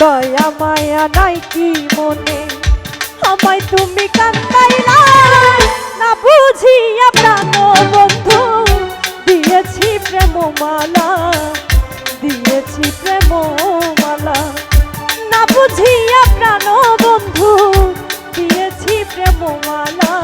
দয়া মায়া নাই কি মনে? আমায় তুমি কান্দাইলা, না বুঝিয়া প্রাণ বন্ধু, দিয়েছি প্রেমমালা দিয়েছি প্রেমমালা। না বুঝিয়া প্রাণ বন্ধু, দিয়েছি প্রেমমালা। দিয়েছি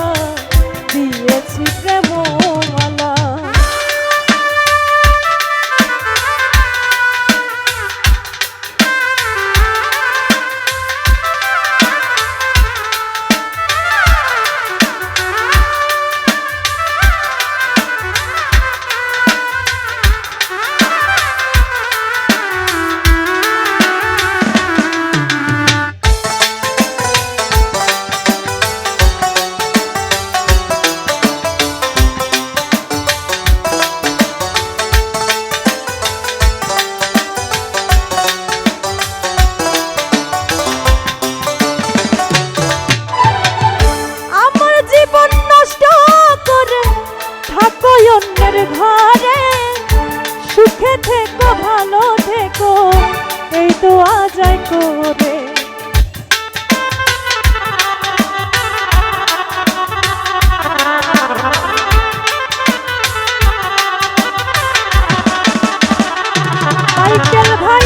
ভাই,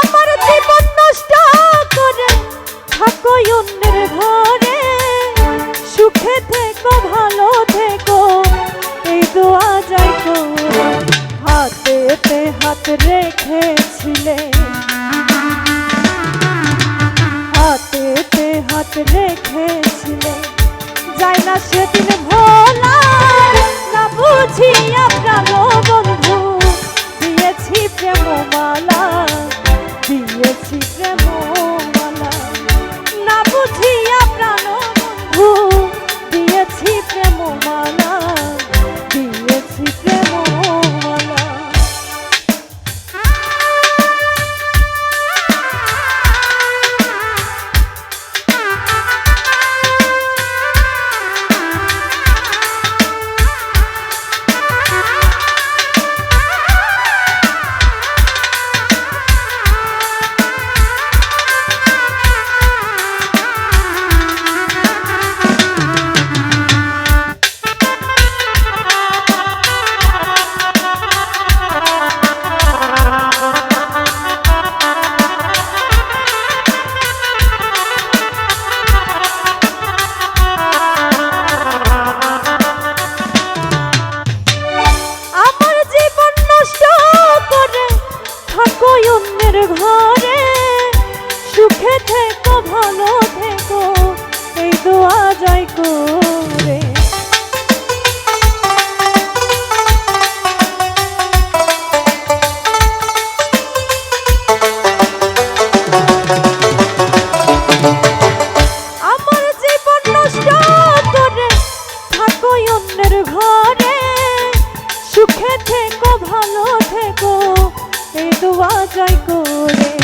আমার জীবন নষ্ট করে থাকো অন্যের ঘরে। সুখে থেকো, ভালো থেকো, এই দোয়া যাই হাতেতে হাত রেখেছিলে। হাতেতে হাত রেখেছিলে। যাই না সেদিন ভোলা না বুঝিয়া থেকো, ভালো থেকো, এই দোয়া যাই করে। সুখে থেকো, ভালো থেকো, এই দোয়া যাই করে।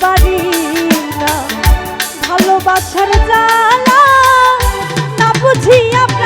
পারি না ভালোবাসার জানা না বুঝি আপনার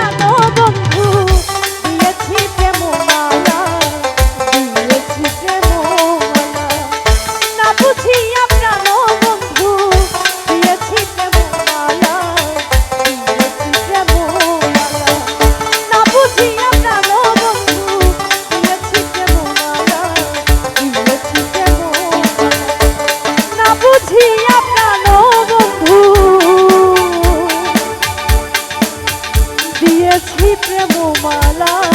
মালা